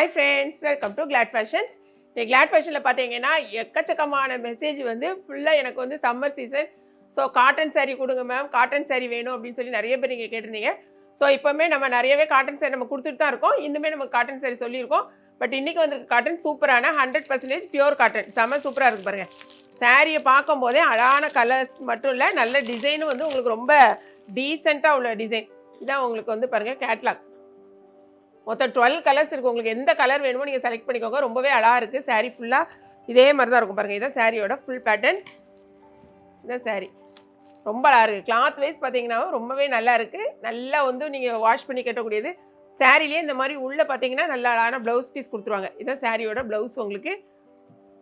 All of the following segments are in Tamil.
Hi friends welcome to Glad Fashions இன்னைக்கு கிளாட் ஃபேஷனில் பார்த்தீங்கன்னா எக்கச்சக்கமான மெசேஜ் வந்து ஃபுல்லாக எனக்கு வந்து summer season so cotton sari கொடுங்க மேம் காட்டன் சாரீ வேணும் அப்படின்னு சொல்லி நிறைய பேர் நீங்கள் கேட்டிருந்தீங்க. ஸோ இப்போவுமே நம்ம நிறையவே காட்டன் saree நம்ம கொடுத்துட்டு தான் இருக்கோம். இன்னுமே நம்ம காட்டன் saree சொல்லியிருக்கோம். பட் இன்றைக்கி வந்து காட்டன் சூப்பரான ஹண்ட்ரட் பர்சன்டேஜ் பியூர் காட்டன் செம்ம சூப்பராக இருக்கு பாருங்கள் சாரியை பார்க்கும்போதே அழகான கலர்ஸ் மட்டும் இல்லை நல்ல டிசைனும் வந்து உங்களுக்கு ரொம்ப டீசெண்டாக உள்ள டிசைன் இதான் உங்களுக்கு வந்து பாருங்கள் கேட்லாக் மொத்தம் டுவெல் கலர்ஸ் இருக்குது உங்களுக்கு எந்த கலர் வேணுமோ நீங்கள் செலக்ட் பண்ணிக்கோங்க. ரொம்பவே அழகாக இருக்குது saree ஃபுல்லாக இதே மாதிரி தான் இருக்கும் பாருங்கள் இதான் சாரியோட ஃபுல் பேட்டர்ன் இதான் saree. ரொம்ப அழகாக இருக்குது கிளாத் வைஸ் பார்த்தீங்கன்னா ரொம்பவே நல்லா இருக்குது நல்லா வந்து நீங்கள் வாஷ் பண்ணி கட்டக்கூடியது. சாரிலேயே இந்த மாதிரி உள்ளே பார்த்தீங்கன்னா நல்ல அழகான ப்ளவுஸ் பீஸ் கொடுத்துருவாங்க. இதான் சாரியோட ப்ளவுஸ் உங்களுக்கு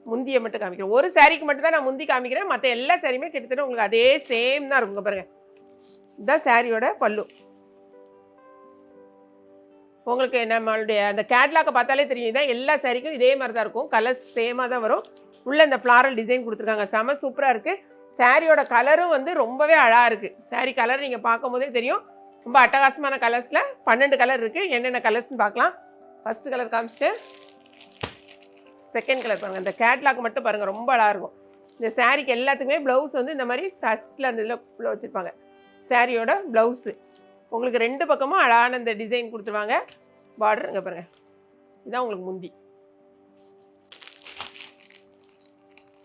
முந்தியை மட்டும் காமிக்கிறேன். ஒரு சாரிக்கு மட்டும் தான் நான் முந்தி காமிக்கிறேன். மற்ற எல்லா சாரியுமே கிட்டத்தட்ட உங்களுக்கு அதே சேம் தான் இருக்குங்க பாருங்கள் இதுதான் சாரியோட பல்லு. உங்களுக்கு நம்மளுடைய அந்த கேட்லாக்கை பார்த்தாலே தெரியும். இதான் எல்லா சாரிக்கும் இதே மாதிரி தான் இருக்கும். கலர்ஸ் சேமாக தான் வரும். உள்ளே இந்த ஃப்ளாரல் டிசைன் கொடுத்துருக்காங்க. செம சூப்பராக இருக்குது சாரியோட கலரும் வந்து ரொம்பவே அழகாக இருக்குது சாரி கலர் நீங்கள் பார்க்கும்போதே தெரியும். ரொம்ப அட்டகாசமான கலர்ஸில் பன்னெண்டு கலர் இருக்குது என்னென்ன கலர்ஸ்னு பார்க்கலாம். ஃபஸ்ட்டு கலர் காமிச்சிட்டு. செகண்ட் கலர் பாருங்கள் இந்த கேட்லாக் மட்டும் பாருங்கள் ரொம்ப அழகாக இருக்கும். இந்த சாரிக்கு எல்லாத்துக்குமே ப்ளவுஸ் வந்து இந்த மாதிரி ஃபஸ்ட்டில் அந்த இதில் வச்சுருப்பாங்க. சாரியோட ப்ளவுஸு உங்களுக்கு ரெண்டு பக்கமும் அழகான இந்த டிசைன் கொடுத்துருவாங்க. பார்டர் இங்கே பாருங்கள் இதுதான் உங்களுக்கு முந்தி.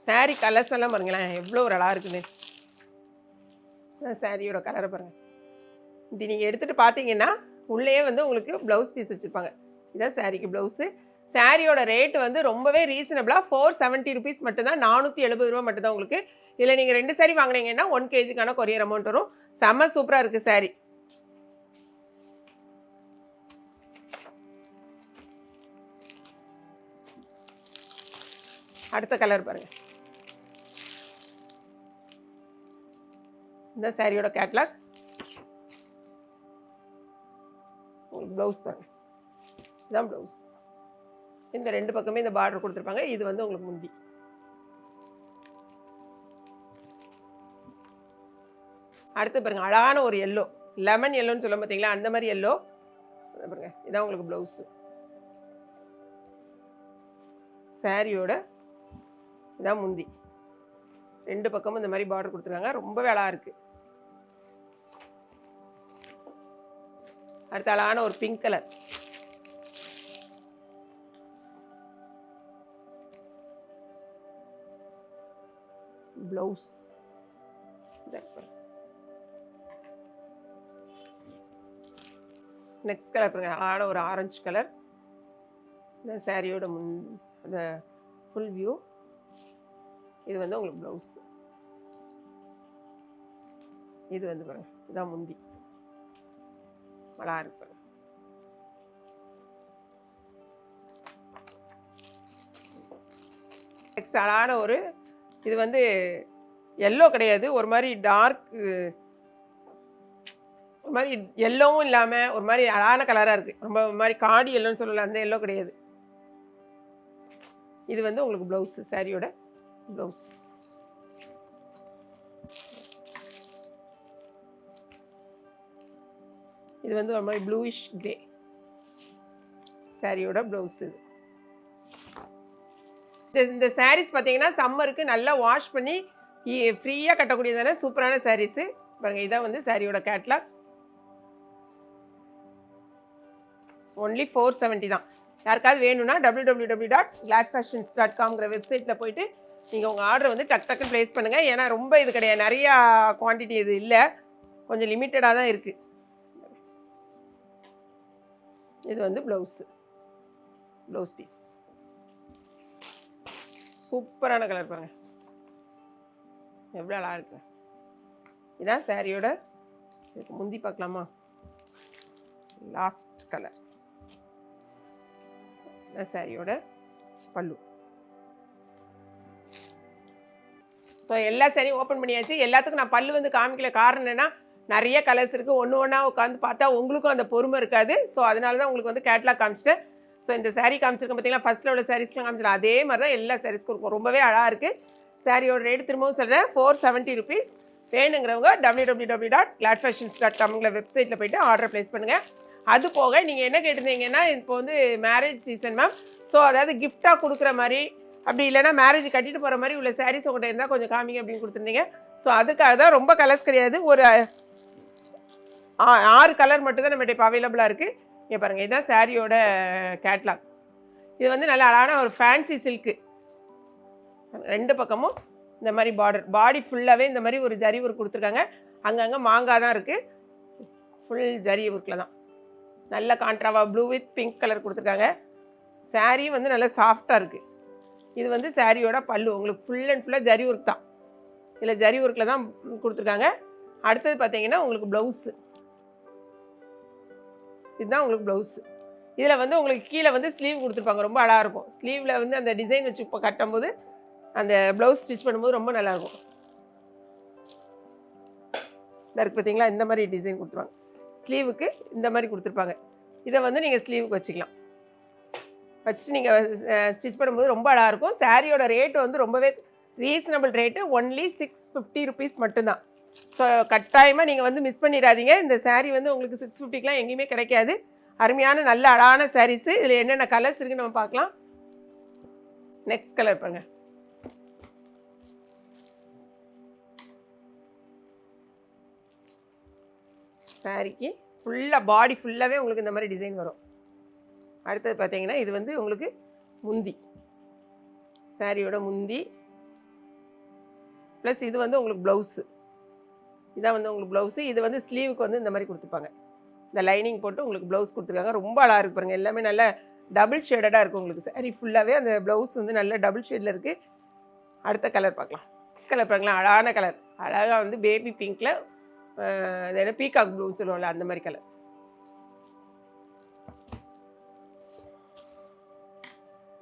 சாரி கலர்ஸ் எல்லாம் பாருங்களேன். எவ்வளோ ஒரு அழகாக இருக்குன்னு சாரியோட கலரை பாருங்கள் இப்படி நீங்கள் எடுத்துகிட்டு பார்த்தீங்கன்னா உள்ளேயே வந்து உங்களுக்கு ப்ளவுஸ் பீஸ் வச்சுருப்பாங்க. இதான் சாரிக்கு ப்ளவுஸு சாரியோட ரேட் வந்து ரொம்பவே ரீசனபிளாக ஃபோர் செவன்ட்டி ருபீஸ் மட்டும்தான் நானூற்றி எழுபது ரூபா மட்டும்தான் உங்களுக்கு. இதில் நீங்கள் ரெண்டு சாரி வாங்கினீங்கன்னா ஒன் கேஜிக்கான கொரியர் அமௌண்ட் வரும். செம்ம சூப்பராக இருக்குது சாரி அடுத்த கலர் பாருங்க. இந்த சாரியோட கேட்லாக் உங்களுக்கு ப்ளவுஸ் பாருங்க. இதுதான் ப்ளவுஸ் இந்த ரெண்டு பக்கமே இந்த பார்டர் கொடுத்துருப்பாங்க. இது வந்து உங்களுக்கு முந்தி. அடுத்து பாருங்க அழகான ஒரு எல்லோ லெமன் எல்லோன்னு சொல்ல பார்த்தீங்களா அந்த மாதிரி எல்லோ பாருங்க இதான் உங்களுக்கு ப்ளவுஸு சாரியோட இதான் முந்தி. ரெண்டு பக்கமும் இந்த மாதிரி பார்டர் கொடுத்துருக்காங்க. ரொம்பவே அழகா இருக்குது அடுத்த அழகான ஒரு pink colour blouse next colour பாருங்க. அழகான ஒரு ஆரஞ்சு கலர் இந்த சாரியோட முன் அந்த ஃபுல் வியூ இது வந்து உங்களுக்கு ப்ளவுஸ் இது வந்து பாருங்க. இதான் முந்தி. நல்லா இருக்கு பாருங்க. நெக்ஸ்ட் அழகான ஒரு இது வந்து எல்லோ கிடையாது. ஒரு மாதிரி டார்க் ஒரு மாதிரி எல்லோவும் இல்லாமல் ஒரு மாதிரி அழகான கலராக இருக்குது ரொம்ப ஒரு மாதிரி காடி எல்லோன்னு சொல்லலாம் அந்த எல்லோ கிடையாது. இது வந்து உங்களுக்கு ப்ளவுஸ் சாரியோட ப்ளவுஸ் இது வந்து ஒரு மாதிரி ப்ளூயிஷ் கிரே சாரியோட ப்ளவுஸ் இது. இந்த- இந்த சாரீஸ் பார்த்தீங்கன்னா சம்மருக்கு நல்லா வாஷ் பண்ணி ஃப்ரீயாக கட்டக்கூடியதான சூப்பரான சாரீஸு பாருங்க இதான் வந்து சாரியோட கேட்லாக் ஒன்லி ஃபோர் செவன்ட்டி தான். யாருக்காவது வேணும்னா W W W dot Glad Fashions dot காம்ங்கிற வெப்சைட்டில் போயிட்டு நீங்கள் உங்கள் ஆர்டர் வந்து டக் டக்குன்னு ப்ளேஸ் பண்ணுங்கள் ஏன்னா ரொம்ப இது கிடையாது. நிறையா குவான்டிட்டி இது இல்லை. கொஞ்சம் லிமிட்டடாக தான் இருக்குது இது வந்து ப்ளவுஸு ப்ளவுஸ் பீஸ் சூப்பரான கலர் பாருங்க. எவ்வளோ அழகாக இருக்கு. இதான் சாரியோட இதுக்கு முந்தி பார்க்கலாமா? லாஸ்ட் கலர் இதான் சாரியோட பல்லு. ஸோ எல்லா சாரியும் ஓப்பன் பண்ணியாச்சு. எல்லாத்துக்கும் நான் பல்லு வந்து காமிக்கல காரணம் என்னன்னா நிறைய கலர்ஸ் இருக்குது ஒன்று ஒன்றா உட்காந்து பார்த்தா உங்களுக்கும் அந்த பொறுமை இருக்காது. ஸோ அதனால தான் உங்களுக்கு வந்து கேட்லாக் காமிச்சிட்டேன். ஸோ இந்த சாரீ காமிச்சிருக்கேன் பார்த்தீங்களா? ஃபஸ்ட்டில் உள்ள சாரீஸ்லாம் காமிச்சிடும் அதே மாதிரி தான் எல்லா சாரீஸ்க்கும் இருக்கும். ரொம்பவே அழகாக இருக்குது சாரியோட ரேட் திரும்பவும் சொல்கிறேன் ஃபோர் செவன்ட்டி ருபீஸ் வேணுங்கிறவங்க W W W dot Glad Fashions dot காம்ங்கிற வெப்சைட்டில் போய்ட்டு ஆர்டர் ப்ளேஸ் பண்ணுங்கள் அது போக நீங்கள் என்ன கேட்டிருந்தீங்கன்னா இப்போ வந்து மேரேஜ் சீசன் மேம் ஸோ அதாவது கிஃப்டாக கொடுக்குற மாதிரி அப்படி இல்லைன்னா மேரேஜ் கட்டிட்டு போகிற மாதிரி உள்ள சாரீஸ் உங்கள்கிட்ட இருந்தால் கொஞ்சம் காமிங்க அப்படின்னு கொடுத்துருந்தீங்க. ஸோ அதுக்காக தான் ரொம்ப கலர்ஸ் கிடையாது. ஒரு ஆ- ஆறு கலர் மட்டும் தான் நம்மகிட்ட இப்போ அவைலபிளாக இருக்குது இங்கே பாருங்கள் இதுதான் சாரியோட கேட்லாக் இது வந்து நல்ல அழகான ஒரு ஃபேன்சி சில்க்கு ரெண்டு பக்கமும் இந்த மாதிரி பார்டர் பாடி ஃபுல்லாகவே இந்த மாதிரி ஒரு ஜரி ஒர்க் கொடுத்துருக்காங்க. அங்கங்கே மாங்காய் தான் இருக்குது ஃபுல் ஜரி ஒர்க்கில் தான். நல்ல கான்ட்ராவாக ப்ளூ வித் பிங்க் கலர் கொடுத்துருக்காங்க. சாரியும் வந்து நல்லா சாஃப்டாக இருக்குது இது வந்து சாரியோட பல்லு. உங்களுக்கு ஃபுல் அண்ட் ஃபுல்லாக ஜரி ஒர்க் தான். இதில் ஜரி ஒர்க்கில் தான் கொடுத்துருக்காங்க. அடுத்தது பார்த்தீங்கன்னா உங்களுக்கு ப்ளவுஸு இதுதான் உங்களுக்கு ப்ளவுஸு இதில் வந்து உங்களுக்கு கீழே வந்து ஸ்லீவ் கொடுத்துருப்பாங்க. ரொம்ப அழகாக இருக்கும். ஸ்லீவில் வந்து அந்த டிசைன் வச்சு இப்போ கட்டும்போது அந்த ப்ளவுஸ் ஸ்டிச் பண்ணும்போது ரொம்ப நல்லாயிருக்கும் இருக்கு பார்த்தீங்களா இந்த மாதிரி டிசைன் கொடுத்துருவாங்க. ஸ்லீவுக்கு இந்த மாதிரி கொடுத்துருப்பாங்க. இதை வந்து நீங்கள் ஸ்லீவுக்கு வச்சுக்கலாம். வச்சுட்டு நீங்கள் ஸ்டிச் பண்ணும்போது ரொம்ப அழகாக இருக்கும். சாரியோட ரேட் வந்து ரொம்பவே reasonable rate only six fifty rupees மட்டும்தான். ஸோ கட்டாயமாக நீங்கள் வந்து மிஸ் பண்ணிடாதீங்க. இந்த சாரீ வந்து உங்களுக்கு சிக்ஸ் ஃபிஃப்டிக்கெலாம் எங்கேயுமே கிடைக்காது. அருமையான நல்ல அழகான சாரீஸு இதில் என்னென்ன கலர்ஸ் இருக்குன்னு நம்ம பார்க்கலாம். நெக்ஸ்ட் கலர் பாருங்க. சாரிக்கு ஃபுல்லாக பாடி ஃபுல்லாகவே உங்களுக்கு இந்த மாதிரி டிசைன் வரும். அடுத்தது பார்த்தீங்கன்னா இது வந்து உங்களுக்கு முந்தி. சாரியோட முந்தி. ப்ளஸ் இது வந்து உங்களுக்கு ப்ளவுஸு. இதான் வந்து உங்களுக்கு ப்ளவுஸு. இது வந்து ஸ்லீவுக்கு வந்து இந்த மாதிரி கொடுத்துருப்பாங்க இந்த லைனிங் போட்டு உங்களுக்கு ப்ளவுஸ் கொடுத்துருக்காங்க. ரொம்ப அழகாக இருக்கு பாருங்கள் எல்லாமே நல்ல டபுள் ஷேடடாக இருக்கும் உங்களுக்கு. சாரி ஃபுல்லாகவே அந்த ப்ளவுஸ் வந்து நல்ல டபுள் ஷேடில் இருக்குது அடுத்த கலர் பார்க்கலாம். நெக்ஸ்ட் கலர் பார்க்கலாம் அழகான கலர். அழகாக வந்து பேபி பிங்க்கில் அது என்ன பீகாக் ப்ளூன்னு சொல்லுவோம்ல அந்த மாதிரி கலர்.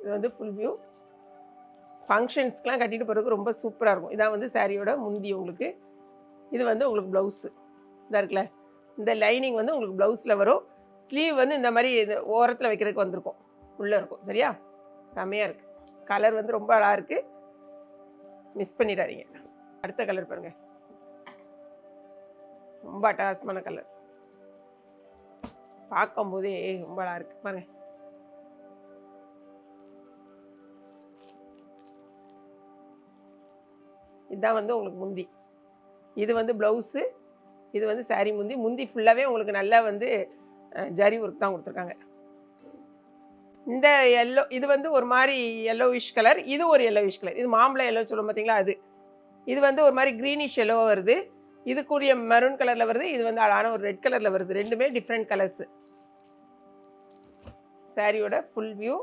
இது வந்து ஃபுல் வியூ ஃபங்க்ஷன்ஸ்க்கெலாம் கட்டிட்டு போகிறதுக்கு ரொம்ப சூப்பராக இருக்கும். இதான் வந்து சாரியோட முந்தி உங்களுக்கு. இது வந்து உங்களுக்கு ப்ளவுஸு இதாக இருக்குல்ல? இந்த லைனிங் வந்து உங்களுக்கு ப்ளவுஸில் வரும். ஸ்லீவ் வந்து இந்த மாதிரி இது ஓரத்தில் வைக்கிறதுக்கு வந்திருக்கும். உள்ளே இருக்கும். சரியா? செமையாக இருக்குது கலர் வந்து ரொம்ப அழகாக இருக்குது மிஸ் பண்ணிடாதீங்க. அடுத்த கலர் பாருங்கள் ரொம்ப அட்டகாசமான கலர் பார்க்கும்போதே ரொம்ப அழகாக இருக்குது பாருங்கள் இதுதான் வந்து உங்களுக்கு முந்தி. இது வந்து ப்ளவுஸு இது வந்து சாரீ முந்தி. முந்தி ஃபுல்லாகவே உங்களுக்கு நல்லா வந்து ஜரி ஒர்க் தான் கொடுத்துருக்காங்க. இந்த எல்லோ இது வந்து ஒரு மாதிரி எல்லோவிஷ் கலர் இது ஒரு எல்லோவிஷ் கலர் இது மாம்பழம் எல்லோ சொல்லுவோம் பார்த்தீங்களா அது. இது வந்து ஒரு மாதிரி க்ரீனிஷ் எல்லோ வருது. இதுக்குரிய மெரூன் கலரில் வருது இது வந்து அழகான ஒரு ரெட் கலரில் வருது. ரெண்டுமே டிஃப்ரெண்ட் கலர்ஸு சாரியோட ஃபுல் வியூ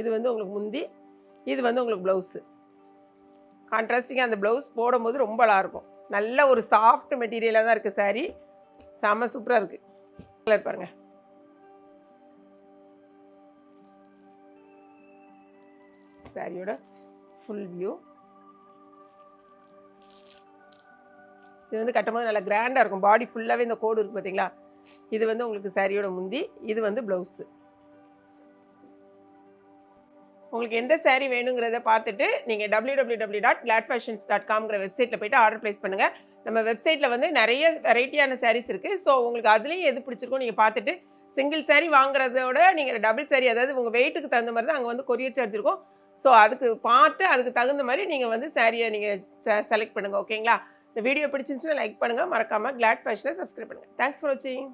இது வந்து உங்களுக்கு முந்தி இது வந்து உங்களுக்கு ப்ளவுஸு கான்ட்ராஸ்டிங்காக அந்த ப்ளவுஸ் போடும்போது ரொம்ப அழகாக இருக்கும் நல்ல ஒரு சாஃப்ட் மெட்டீரியலாக தான் இருக்குது saree. செம்ம சூப்பராக இருக்குது கலர் பாருங்கள் சாரியோட ஃபுல் வியூ இது வந்து கட்டும்போது நல்லா கிராண்டாக இருக்கும். பாடி ஃபுல்லாகவே இந்த கோடு இருக்குது பார்த்தீங்களா இது வந்து உங்களுக்கு சாரியோட முந்தி இது வந்து ப்ளவுஸு உங்களுக்கு எந்த சேரீ வேணுங்கிறத பார்த்துட்டு நீங்கள் W W W dot Glad Fashions dot காம்ங்கிற வெப்சைட்டில் போயிட்டு ஆர்டர் ப்ளேஸ் பண்ணுங்கள் நம்ம வெப்சைட்டில் வந்து நிறைய வெரைட்டியான சாரீஸ் இருக்குது ஸோ உங்களுக்கு அதுலேயும் எது பிடிச்சிருக்கோ நீங்கள் பார்த்துட்டு சிங்கிள் சாரீ வாங்குறதோட நீங்கள் டபுள் சாரீ அதாவது உங்கள் வெயிட்டுக்கு தகுந்த மாதிரி தான் அங்கே வந்து கொரியர் சார்ஜ் இருக்கும். ஸோ அதுக்கு பார்த்து அதுக்கு தகுந்த மாதிரி நீங்கள் வந்து சாரியை நீங்கள் செலக்ட் பண்ணுங்கள் ஓகேங்களா இந்த வீடியோ பிடிச்சிருந்துச்சுன்னா லைக் பண்ணுங்கள் மறக்காமல் கிளாட் ஃபேஷனை சப்ஸ்கிரைப் பண்ணுங்கள் தேங்க்ஸ் ஃபார் வாட்சிங்